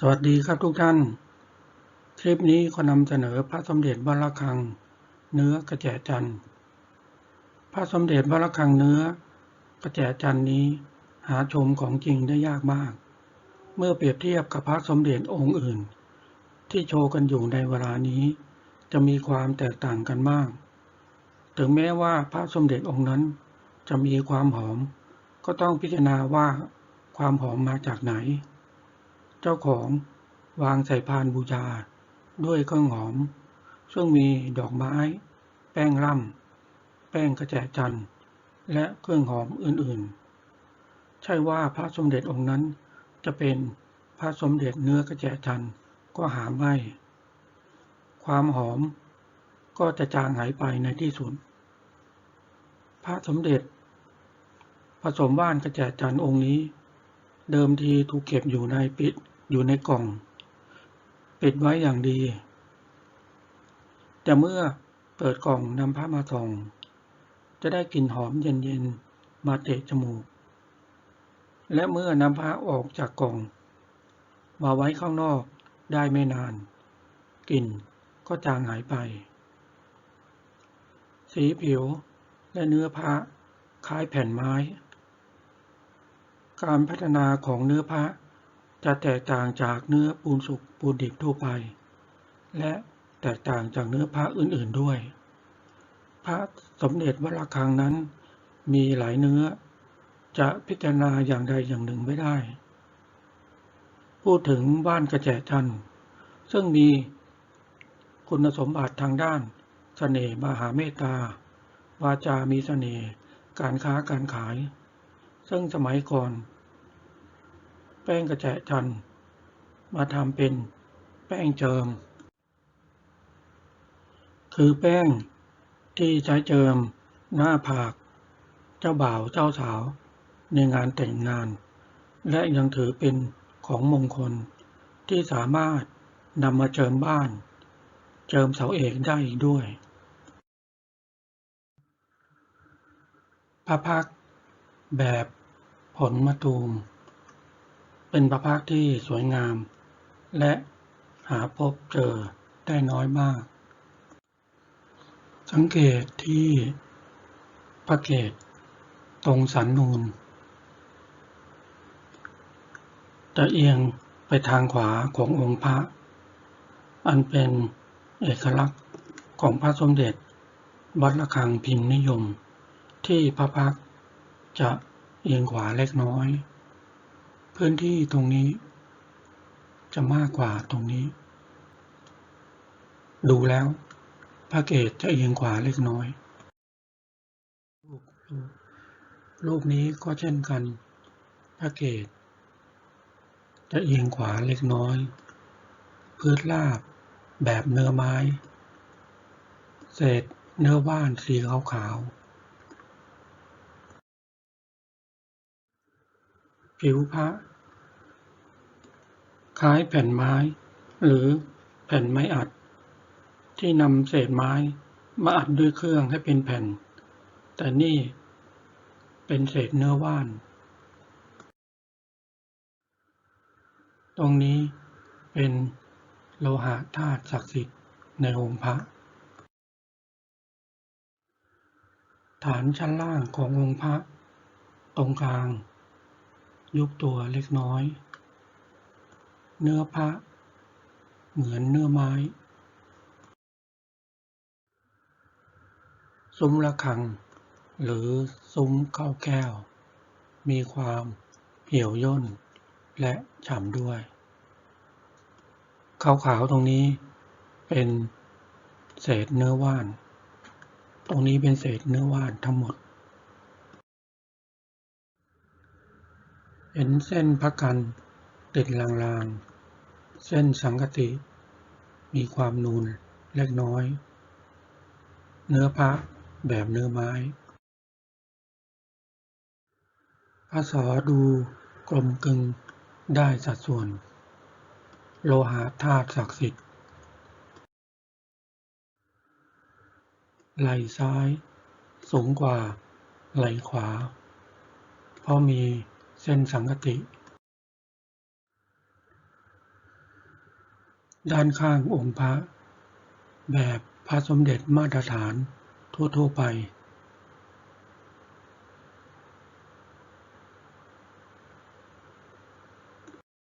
สวัสดีครับทุกท่าน คลิปนี้ขอนำเสนอพระสมเด็จวัดระฆัง เนื้อกระแจจันทร์ พระสมเด็จวัดระฆังเนื้อกระแจจันทร์นี้ หาชมของจริงได้ยากมาก เมื่อเปรียบเทียบกับพระสมเด็จองค์อื่น ที่โชว์กันอยู่ในเวลานี้ จะมีความแตกต่างกันมาก ถึงแม้ว่าพระสมเด็จองค์นั้น จะมีความหอม ก็ต้องพิจารณาว่าความหอมมาจากไหน เจ้าของวางใส่พานบูชา ด้วยเครื่องหอม ซึ่งมีดอกไม้ แป้งร่ำแป้งกระแจจันทร์ และเครื่องหอมอื่นๆ ใช่ว่าพระสมเด็จองค์นั้นจะเป็นพระสมเด็จเนื้อกระแจจันทร์ก็หาไม่ ความหอมก็จะจางหายไปในที่สุด พระสมเด็จ ผสมว่านกระแจจันทร์องค์นี้ เดิมทีถูกเก็บอยู่ในปิดอยู่ในกล่อง ปิดไว้อย่างดี แต่เมื่อเปิดกล่องนำพระมาส่อง จะได้กลิ่นหอมเย็นๆมาเตะจมูก และเมื่อนำพระออกจากกล่อง มาไว้ข้างนอกได้ไม่นาน กลิ่นก็จางหายไป สีผิวและเนื้อพระคล้ายแผ่นไม้ การพัฒนาของเนื้อพระจะแตกต่างจากเนื้อปูนสุกปูนดิบทั่วไป และแตกต่างจากเนื้อพระอื่นๆด้วย พระสมเด็จวัดระฆังนั้น มีหลายเนื้อ จะพิจารณาอย่างใดอย่างหนึ่งไม่ได้ พูดถึงบ้านกระแจจันทร์ซึ่งมีคุณสมบัติทางด้านเสน่ห์มหาเมตตาวาจามีเสน่ห์การค้าการขาย ซึ่งสมัยก่อน แป้งกระแจจันมาทำเป็นแป้งเจิม คือแป้งที่ใช้เจิมหน้าผาก เจ้าบ่าวเจ้าสาวในงานแต่งงาน และยังถือเป็นของมงคลที่สามารถนำมาเจิมบ้าน เจิมเสาเอกได้อีกด้วย พระพักแบบ ผลมะตูม เป็นพระพักที่สวยงาม และหาพบเจอได้น้อยมาก สังเกตที่พระเกศตรงสันนูน จะเอียงไปทางขวาขององค์พระ อันเป็นเอกลักษณ์ของพระสมเด็จวัดระฆังพิมพ์นิยม ที่พระพักจะ อียงขวาเล็กน้อย พื้นที่ตรงนี้ จะมากกว่าตรงนี้ ดูแล้วพระเกศจะเอียงขวาเล็กน้อยรูปรูปรูปนี้ก็เช่นกันพระเกศจะเอียงขวาเล็กน้อย พื้นราบแบบเนื้อไม้ เศษเนื้อว่านสีขาวขาวๆ ผิวพระ คล้ายแผ่นไม้ หรือแผ่นไม้อัด ที่นำเศษไม้มาอัดด้วยเครื่องให้เป็นแผ่น แต่นี่เป็นเศษเนื้อว่าน ตรงนี้เป็นโลหะธาตุศักดิ์สิทธิ์ในองค์พระ ฐานชั้นล่างขององค์พระ ตรงกลาง ยุบตัวเล็กน้อย เนื้อพระเหมือนเนื้อไม้ ซุ้มระฆัง หรือซุ้มเข้าแก้ว มีความเหี่ยวย่นและฉ่ำด้วย ขาวๆตรงนี้เป็นเศษเนื้อว่าน ตรงนี้เป็นเศษเนื้อว่านทั้งหมด เห็นเส้นพระกันติดลางๆ เส้นสังกติ มีความนูนเล็กน้อย เนื้อพระแบบเนื้อไม้พระสอดูกลมกลึงได้สัดส่วน โลหะธาตุศักดิ์สิทธิ์ไหล่ซ้าย สูงกว่าไหล่ขวา เพราะมี เส้นสังกติ ด้านข้างองค์พระ แบบพระสมเด็จมาตรฐานทั่วๆไป